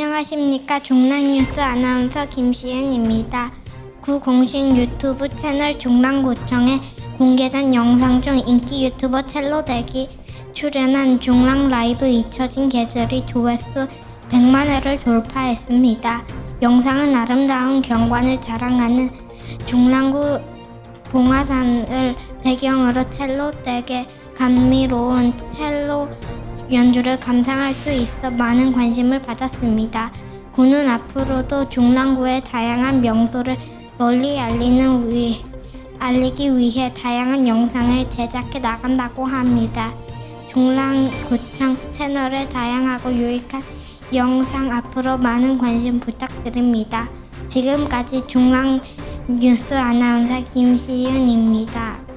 안녕하십니까 중랑뉴스 아나운서 김시은입니다. 구 공식 유튜브 채널 중랑구청에 공개된 영상 중 인기 유튜버 첼로덱이 출연한 중랑 라이브 잊혀진 계절이 조회수 100만 회를 돌파했습니다. 영상은 아름다운 경관을 자랑하는 중랑구 봉화산을 배경으로 첼로덱의 감미로운 첼로 연주를 감상할 수 있어 많은 관심을 받았습니다. 군은 앞으로도 중랑구의 다양한 명소를 널리 알리는 위, 알리기 위해 다양한 영상을 제작해 나간다고 합니다. 중랑구청 채널에 다양하고 유익한 영상 앞으로 많은 관심 부탁드립니다. 지금까지 중랑 뉴스 아나운서 김시윤입니다.